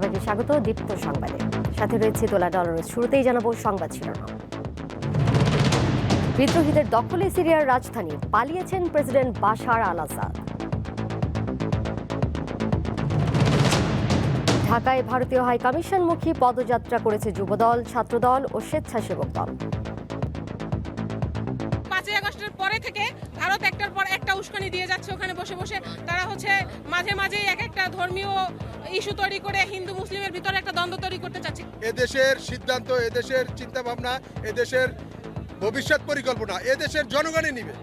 সবাইকে স্বাগত দীপ্ত সংবাদে। সাথে রয়েছে দোলা ডলারের শুরুতেই জানাব সংবাদ শিরোনাম। বিদ্রোহীদের দখলে সিরিয়ার রাজধানী, পালিয়েছেন প্রেসিডেন্ট বাশার আল আসাদ ঢাকায় ভারতীয় হাই কমিশনমুখী পদযাত্রা করেছে যুবদল, ছাত্রদল ও স্বেচ্ছাসেবক দল। একটা উস্কানি দিয়ে যাচ্ছে ওখানে বসে বসে। তারা হচ্ছে মাঝে মাঝেই এক একটা ধর্মীয় ইস্যু তৈরি করে হিন্দু মুসলিমের ভিতরে একটা দ্বন্দ্ব তৈরি করতে চাচ্ছে। এদেশের সিদ্ধান্ত এদেশের চিন্তা ভাবনা এদেশের ভবিষ্যৎ পরিকল্পনা এদেশের জনগণই নিবে।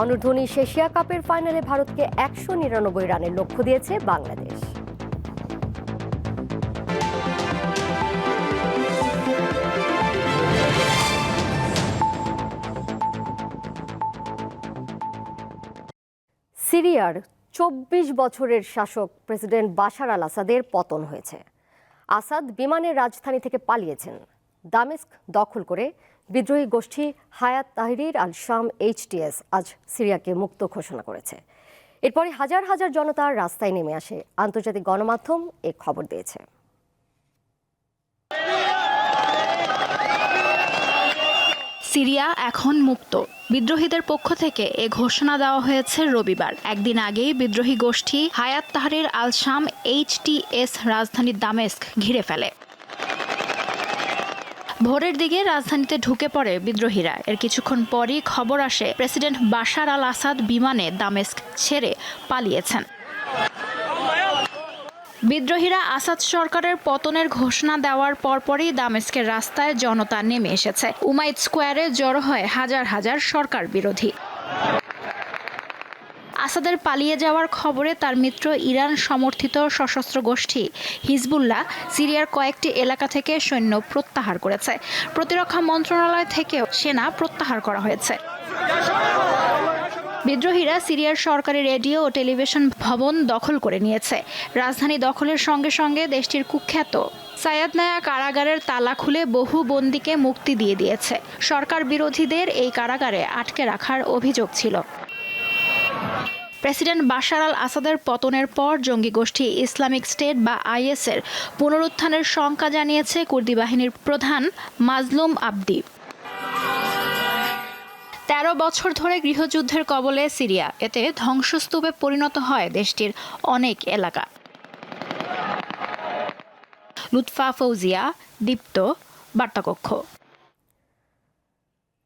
অনূর্ধ্ব উনিশ এশিয়া কাপের ফাইনালে ভারতকে একশো নিরানব্বই রানের লক্ষ্য দিয়েছে বাংলাদেশ। সিরিয়ার চব্বিশ বছরের শাসক প্রেসিডেন্ট বাশার আল আসাদের পতন হয়েছে। আসাদ বিমানের রাজধানী থেকে পালিয়েছেন। দামেস্ক দখল করে বিদ্রোহী গোষ্ঠী হায়াত তাহরির আল শাম এইচটিএস আজ সিরিয়াকে মুক্ত ঘোষণা করেছে। এরপরে হাজার হাজার জনতা রাস্তায় নেমে আসে। আন্তর্জাতিক গণমাধ্যম এ খবর দিয়েছে। সিরিয়া এখন মুক্ত। বিদ্রোহীদের পক্ষ থেকে এ ঘোষণা দেওয়া হয়েছে রবিবার। একদিন আগেই বিদ্রোহী গোষ্ঠী হায়াত তাহরির আল শাম এইচটিএস রাজধানী দামেস্ক ঘিরে ফেলে। ভোরের দিকে রাজধানীতে ঢুকে পড়ে বিদ্রোহীরা। এর কিছুক্ষণ পরই খবর আসে, প্রেসিডেন্ট বাশার আল আসাদ বিমানে দামেস্ক ছেড়ে পালিয়েছেন। বিদ্রোহীরা আসাদ সরকারের পতনের ঘোষণা দেওয়ার পরপরই দামেস্কের রাস্তায় জনতা নেমে এসেছে। উমাইদ স্কোয়ারে জড়ো হয় হাজার হাজার সরকার বিরোধী। আসাদের পালিয়ে যাওয়ার খবরে তার মিত্র ইরান সমর্থিত সশস্ত্র গোষ্ঠী হিজবুল্লাহ সিরিয়ার কয়েকটি এলাকা থেকে সৈন্য প্রত্যাহার করেছে। প্রতিরক্ষা মন্ত্রণালয় থেকেও সেনা প্রত্যাহার করা হয়েছে। বিদ্রোহীরা সিরিয়ার সরকারি রেডিও ও টেলিভিশন ভবন দখল করে নিয়েছে। রাজধানী দখলের সঙ্গে সঙ্গে দেশটির কুখ্যাত সায়াদনায়া কারাগারের তালা খুলে বহু বন্দীকে মুক্তি দিয়ে দিয়েছে। সরকার বিরোধীদের এই কারাগারে আটকে রাখার অভিযোগ ছিল। প্রেসিডেন্ট বাশার আল আসাদের পতনের পর জঙ্গি গোষ্ঠী ইসলামিক স্টেট বা আইএসের পুনরুত্থানের শঙ্কা জানিয়েছে কুর্দি বাহিনীর প্রধান মাজলুম আবদি। তেরো বছর ধরে গৃহযুদ্ধের কবলে সিরিয়া। এতে ধ্বংসস্তূপে পরিণত হয় দেশটির অনেক এলাকা। লুৎফা ফৌজিয়া, দীপ্ত, বার্তাকক্ষ।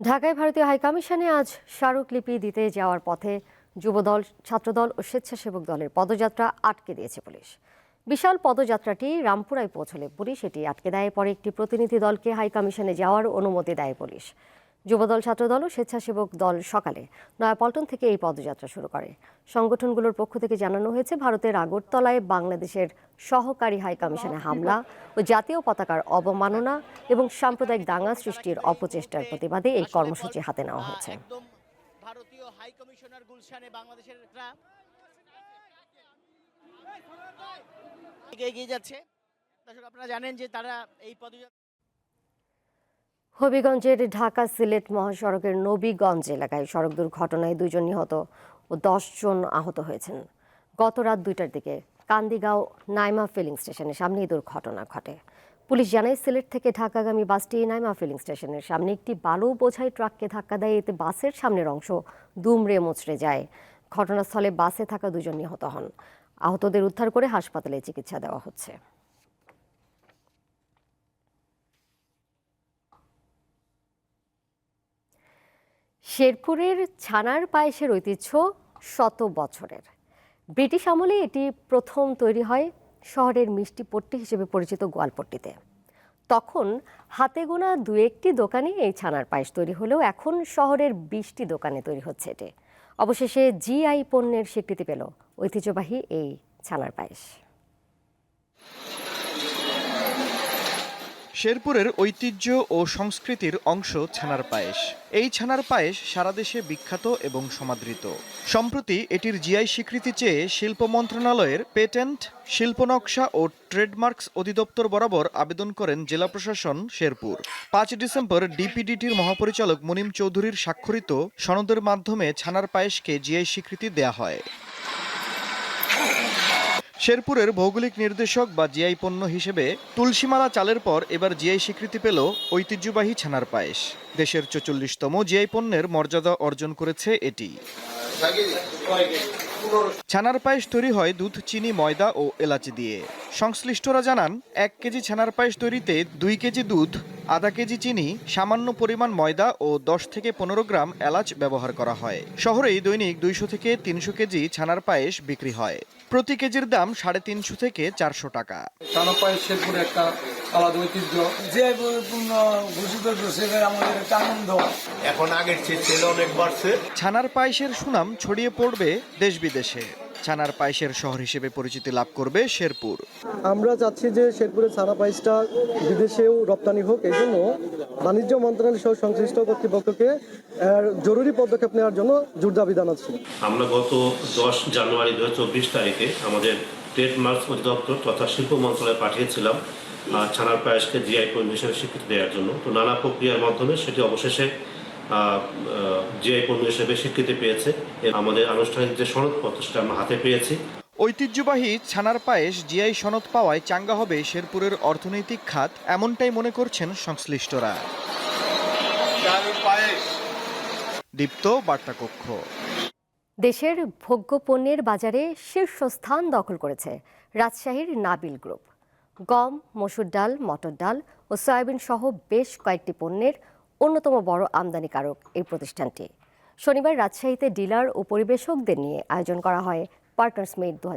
ঢাকায় ভারতীয় হাইকমিশনে আজ স্মারকলিপি দিতে যাওয়ার পথে যুবদল, ছাত্রদল ও স্বেচ্ছাসেবক দলের পদযাত্রা আটকে দিয়েছে পুলিশ। বিশাল পদযাত্রাটি রামপুরায় পৌঁছলে পুলিশ এটি আটকে দেয়। পরে একটি প্রতিনিধি দলকে হাইকমিশনে যাওয়ার অনুমতি দেয় পুলিশ। যুবদল, ছাত্রদল ও স্বেচ্ছাসেবক দল সকালে নয়াপল্টন থেকে এই পদযাত্রা শুরু করে। সংগঠনগুলোর পক্ষ থেকে জানানো হয়েছে, ভারতের আগরতলায় বাংলাদেশের সহকারী হাইকমিশনে হামলা ও জাতীয় পতাকার অবমাননা এবং সাম্প্রদায়িক দাঙ্গা সৃষ্টির অপচেষ্টার প্রতিবাদে এই কর্মসূচি হাতে নেওয়া হয়েছে। হাই আপনারা জানেন যে তারা এই পদযাত্রা হবিগঞ্জের ঢাকা সিলেট মহাসড়কের নবীগঞ্জ এলাকায় সড়ক দুর্ঘটনায় দুজন নিহত ও জন আহত হয়েছেন। গত রাত দুইটার দিকে কান্দিগাঁও নাইমা ফিলিং স্টেশনের সামনে এই দুর্ঘটনা ঘটে। পুলিশ জানায়, সিলেট থেকে ঢাকাগামী বাসটি নাইমা ফিলিং স্টেশনের সামনে একটি বালু বোঝাই ট্রাককে ধাক্কা দেয়। এতে বাসের সামনের অংশ দুমড়ে মুচড়ে যায়। ঘটনাস্থলে বাসে থাকা দুজন নিহত হন। আহতদের উদ্ধার করে হাসপাতালে চিকিৎসা দেওয়া হচ্ছে। শেরপুরের ছানার পায়েসের ঐতিহ্য শত বছরের। ব্রিটিশ আমলে এটি প্রথম তৈরি হয় শহরের মিষ্টি পট্টি হিসেবে পরিচিত গোয়ালপট্টিতে। তখন হাতে গোনা দু একটি দোকানে এই ছানার পায়েস তৈরি হলেও এখন শহরের বিশটি দোকানে তৈরি হচ্ছে এটি। অবশেষে জিআই পণ্যের স্বীকৃতি পেল ঐতিহ্যবাহী এই ছানার পায়েস। শেরপুরের ঐতিহ্য ও সংস্কৃতির অংশ ছানার পায়েস। এই ছানার পায়েস সারা দেশে বিখ্যাত এবং সমাদৃত। সম্প্রতি এটির জিআই স্বীকৃতি চেয়ে শিল্প মন্ত্রণালয়ের পেটেন্ট, শিল্পনকশা ও ট্রেডমার্কস অধিদপ্তর বরাবর আবেদন করেন জেলা প্রশাসন শেরপুর। পাঁচ ডিসেম্বর ডিপিডিটির মহাপরিচালক মুনিম চৌধুরীর স্বাক্ষরিত সনদের মাধ্যমে ছানার পায়েসকে জিআই স্বীকৃতি দেয়া হয়। শেরপুরের ভৌগোলিক নির্দেশক বা জিআই পণ্য হিসেবে তুলসীমালা চালের পর এবার জিআই স্বীকৃতি পেল ঐতিহ্যবাহী ছানার পায়েস। দেশের চচল্লিশতম জিআই পণ্যের মর্যাদা অর্জন করেছে এটি। ছানার পায়েস তৈরি হয় দুধ, চিনি, ময়দা ও এলাচি দিয়ে। সংশ্লিষ্টরা জানান, এক কেজি ছানার পায়েস তৈরিতে দুই কেজি দুধ, আধা কেজি চিনি, সামান্য পরিমাণ ময়দা ও দশ থেকে পনেরো গ্রাম এলাচ ব্যবহার করা হয়। শহরেই দৈনিক দুইশো থেকে তিনশো কেজি ছানার পায়েস বিক্রি হয়। প্রতি কেজির দাম সাড়ে তিনশো থেকে চারশো টাকা। পায়ের শেরপুরে একটা আলাদা ঐতিহ্য যে ঘোষিত সেখানে আমাদের একটা আনন্দ। এখন আগের চেয়ে সেল অনেক বাড়ছে। ছানার পায়েসের সুনাম ছড়িয়ে পড়বে দেশ বিদেশে। ছানার পায়েসের শহর হিসেবে পরিচিতি লাভ করবে শেরপুর। আমরা চাচ্ছি যে শেরপুরের ছানা পায়েসটা বিদেশেও রপ্তানি হোক এই জন্য বাণিজ্য মন্ত্রণালয় সহ সংশ্লিষ্ট কর্তৃপক্ষকে জরুরি পদক্ষেপ নেওয়ার জন্য জোর দাবি জানাচ্ছি। আমরা গত দশ জানুয়ারি দু হাজার চব্বিশ তারিখে আমাদের ট্রেডমার্কস অধিদপ্তর তথা শিল্প মন্ত্রণালয়ে পাঠিয়েছিলাম ছানার পায়েসকে জিআই পণ্য হিসেবে স্বীকৃতি দেওয়ার জন্য। তো নানা প্রক্রিয়ার মাধ্যমে সেটি অবশেষে জিআই পণ্য হিসেবে স্বীকৃতি পেয়েছে। আমাদের আনুষ্ঠানিক যে সনদপত্র সেটা আমরা হাতে পেয়েছি। ঐতিহ্যবাহী ছানার পায়েস জিআই সনদ পাওয়ায় চাঙ্গা হবে শেরপুরের অর্থনৈতিক খাত এমনটাই মনে করছেন সংশ্লিষ্টরা। দীপ্ত বার্তা কক্ষ দেশের ভোগ্য পণ্যের বাজারে শীর্ষস্থান দখল করেছে রাজশাহীর নাবিল গ্রুপ। গম, মসুর ডাল, মটর ডাল ও সয়াবিন সহ বেশ কয়েকটি পণ্যের অন্যতম বড় আমদানিকারক এই প্রতিষ্ঠানটি। শনিবার রাজশাহীতে ডিলার ও পরিবেশকদের নিয়ে আয়োজন করা হয় পার্টনার্স মেড দু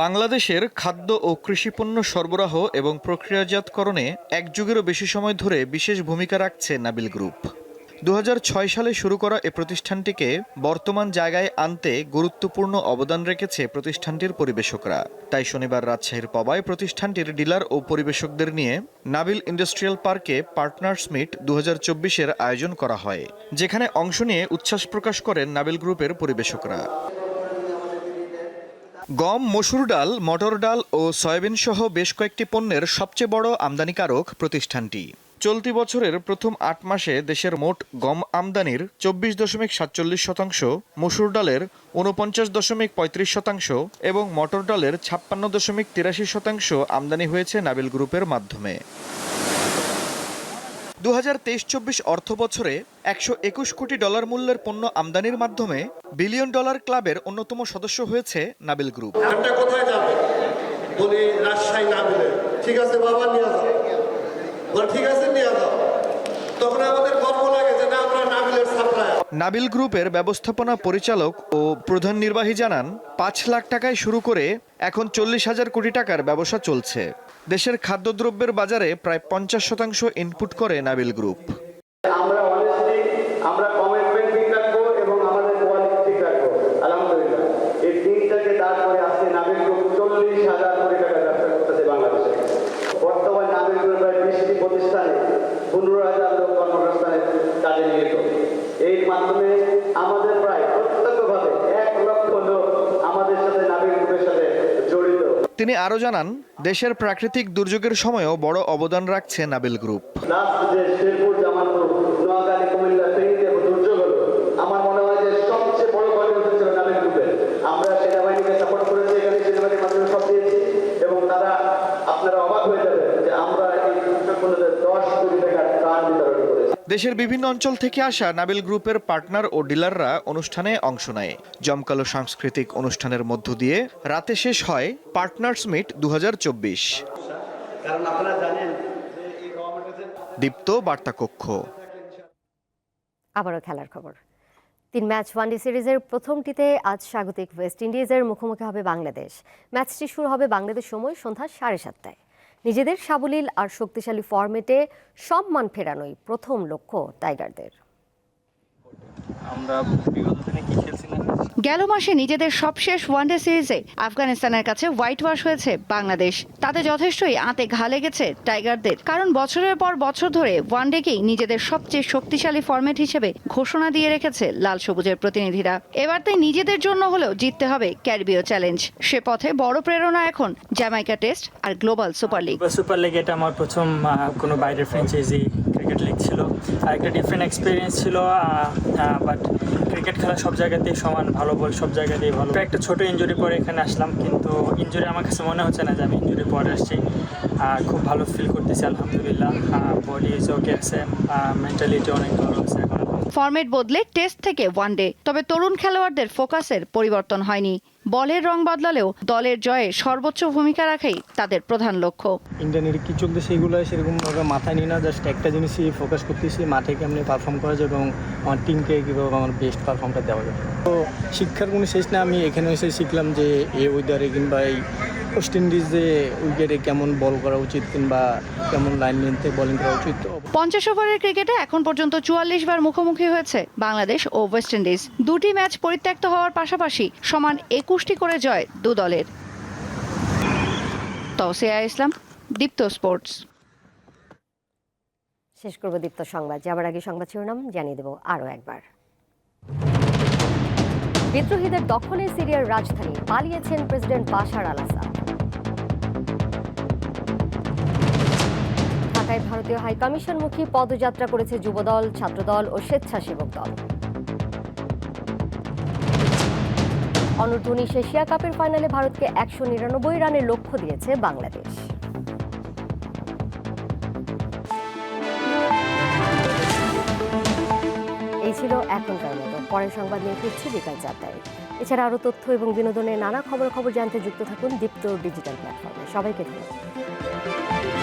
বাংলাদেশের খাদ্য ও কৃষিপণ্য সরবরাহ এবং প্রক্রিয়াজাতকরণে এক যুগেরও বেশি সময় ধরে বিশেষ ভূমিকা রাখছে নাবিল গ্রুপ। দু হাজার ছয় সালে শুরু করা এ প্রতিষ্ঠানটিকে বর্তমান জায়গায় আনতে গুরুত্বপূর্ণ অবদান রেখেছে প্রতিষ্ঠানটির পরিবেশকরা। তাই শনিবার রাজশাহীর পবায় প্রতিষ্ঠানটির ডিলার ও পরিবেশকদের নিয়ে নাবিল ইন্ডাস্ট্রিয়াল পার্কে পার্টনার্স মিট দু এর আয়োজন করা হয়, যেখানে অংশ নিয়ে উচ্ছ্বাস প্রকাশ করেন নাবিল গ্রুপের পরিবেশকরা। গম, মসুর ডাল, মটর ডাল ও সয়াবিন সহ বেশ কয়েকটি পণ্যের সবচেয়ে বড় আমদানিকারক প্রতিষ্ঠানটি। চলতি বছরের প্রথম আট মাসে দেশের মোট গম আমদানির চব্বিশ দশমিক সাতচল্লিশ শতাংশ, মসুর ডালের উনপঞ্চাশ দশমিক পঁয়ত্রিশ শতাংশ এবং মটর ডালের ছাপ্পান্ন দশমিক তিরাশি শতাংশ আমদানি হয়েছে নাবিল গ্রুপের মাধ্যমে। দু হাজার তেইশ চব্বিশ অর্থ বছরে একশো একুশ কোটি ডলার মূল্যের পণ্য আমদানির মাধ্যমে বিলিয়ন ডলার ক্লাবের অন্যতম সদস্য হয়েছে নাবিল গ্রুপ। কোথায় যাবে বলি রাজশাহী ঠিক আছে, বাবা, নিয়ে ঠিক আছে নিয়ে যাও। তখন আমাদের গর্ব লাগে যে না আমরা নাবিলের সাপ্লায়ার। নাবিল গ্রুপের ব্যবস্থাপনা পরিচালক ও প্রধান নির্বাহী জানান পাঁচ লাখ টাকায় শুরু করে এখন চল্লিশ হাজার কোটি টাকার ব্যবসা চলছে। দেশের খাদ্যদ্রব্যের বাজারে প্রায় পঞ্চাশ শতাংশ ইনপুট করে নাবিল গ্রুপ আমরা অনেস্টলি আমরা কমিটমেন্ট ঠিক রাখব এবং আমাদের কোয়ালিটি ঠিক রাখব আলহামদুলিল্লাহ এই তিনটাকে দাঁড় করে আজকে নাবিল গ্রুপ চল্লিশ হাজার কোটি টাকা ব্যবসা করতেছে বাংলাদেশে বর্তমান নাবিল গ্রুপের প্রায় বিশটি প্রতিষ্ঠানে পনেরো হাজার লোক কর্মসংস্থানে কাজে নিয়োজিত এর মাধ্যমে আমাদের প্রায় প্রত্যক্ষভাবে এক লক্ষ লোক আমাদের সাথে নাবিল গ্রুপের সাথে জড়িত। তিনি আরও জানান দেশের প্রাকৃতিক দুর্যোগের সময়ও বড় অবদান রাখছে নাবিল গ্রুপ। শেরপুর জামালপুর নোয়াখালী কুমিল্লা ফেনীতে দুর্যোগ হলো আমার মনে হয় যে সবচেয়ে বড় কন্ট্রিবিউশন ছিল নাবিল গ্রুপের। আমরা সেনাবাহিনীকে সাপোর্ট করেছি এখানে সেনাবাহিনীর মাধ্যমে সব দিয়েছি এবং তারা আপনারা অবাক হয়ে যাবেন যে আমরা এই দুর্যোগগুলোতে দশ কোটি টাকার ত্রাণ বিতরণ করেছি দেশের বিভিন্ন অঞ্চল থেকে আসা নাবিল গ্রুপের পার্টনার ও ডিলাররা অনুষ্ঠানে অংশ নেয়। জমকালো সাংস্কৃতিক অনুষ্ঠানের মধ্য দিয়ে রাতে শেষ হয় পার্টনার্স মিট দু দীপ্ত বার্তা কক্ষ আবারও খেলার খবর। তিন ম্যাচ ওয়ানডে সিরিজের প্রথমটিতে আজ স্বাগতিক ওয়েস্ট ইন্ডিজের মুখোমুখি হবে বাংলাদেশ। ম্যাচটি শুরু হবে বাংলাদেশ সময় সন্ধ্যা সাড়ে সাতটায়। নিজেদের সাবলীল আর শক্তিশালী ফরম্যাটে সম্মান ফেরানোই প্রথম লক্ষ্য টাইগারদের। গেল মাসে নিজেদের সবশেষ ওয়ানডে সিরিজে আফগানিস্তানের কাছে হোয়াইট ওয়াশ হয়েছে বাংলাদেশ। তাতে যথেষ্টই আঁতে ঘা লেগেছে টাইগারদের। কারণ বছরের পর বছর ধরে ওয়ানডেকেই নিজেদের সবচেয়ে শক্তিশালী ফরম্যাট হিসেবে ঘোষণা দিয়ে রেখেছে লাল সবুজের প্রতিনিধিরা। এবার তাই নিজেদের জন্য হলেও জিততে হবে ক্যারিবীয় চ্যালেঞ্জ। সে পথে বড় প্রেরণা এখন জ্যামাইকা টেস্ট আর global super league super league এটা আমার প্রথম কোনো বাইরের ফ্র্যাঞ্চাইজি ক্রিকেট লিগ ছিল, আর একটা ডিফারেন্ট এক্সপিরিয়েন্স ছিল বাট ক্রিকেট খেলা সব জায়গাতেই সমান, ভালো বল সব জায়গাতেই ভালো। একটা ছোট ইনজুরি পরে এখানে আসলাম, কিন্তু ইনজুরি আমার কাছে মনে হচ্ছে না যে আমি ইনজুরি পরে আসছি। খুব ভালো ফিল করতেছি, আলহামদুলিল্লাহ। বডি ইজ ওকে আছে মেন্টালিটি অনেক ভালো আছে এখন। বদলে টেস্ট থেকে ওয়ানডে তবে তরুণ খেলোয়াড়দের ফোকাসের পরিবর্তন হয়নি। বলের রং বদলালেও দলের জয়ে সর্বোচ্চ ভূমিকা রাখাই তাদের প্রধান লক্ষ্য। ইন্ডিয়ানের কি চলতেছে এগুলো সেরকমভাবে মাথায় নিই না জাস্ট একটা জিনিসই ফোকাস করতেছি, মাঠে কেমনি পারফর্ম করা যায় এবং আমার টিমকে কীভাবে আমার বেস্ট পারফর্মটা দেওয়া যায়। তো শিক্ষার কোনো শেষ না, আমি এখানে এসে শিখলাম যে এই ওয়েদারে কিংবা এই ওয়েস্ট ইন্ডিজে উইকেটে কেমন বল করা উচিত কিংবা কেমন লাইন লেন্থে বোলিং করা উচিত? পঞ্চাশ ওভারের ক্রিকেটে এখন পর্যন্ত চুয়াল্লিশ বার মুখোমুখি হয়েছে বাংলাদেশ ও ওয়েস্ট ইন্ডিজ দুটি ম্যাচ পরিত্যক্ত হওয়ার পাশাপাশি সমান একুশটি করে জয় দু দলের। তৌসিয়া ইসলাম দীপ্ত স্পোর্টস। শেষ করব দীপ্ত সংবাদ। যাবার আগে সংবাদ শিরোনাম জানিয়ে দেব আরও একবার। বিদ্রোহীদের দখলে সিরিয়ার রাজধানী পালিয়েছেন প্রেসিডেন্ট বাশার আল আসাদ ভারতীয় হাইকমিশনমুখী পদযাত্রা করেছে যুবদল, ছাত্রদল ও স্বেচ্ছাসেবক দল। অনূর্ধ্ব উনিশ এশিয়া কাপের ফাইনালে ভারতকে একশো নিরানব্বই রানের লক্ষ্য দিয়েছে বাংলাদেশ। এই ছিল এখনকার মতো। পরের সংবাদ নিয়ে ফিরছি বিকাল চারটায়। এছাড়া আরও তথ্য এবং বিনোদনের নানা খবর খবর জানতে যুক্ত থাকুন দীপ্ত ডিজিটাল প্ল্যাটফর্মে। সবাইকে ধন্যবাদ।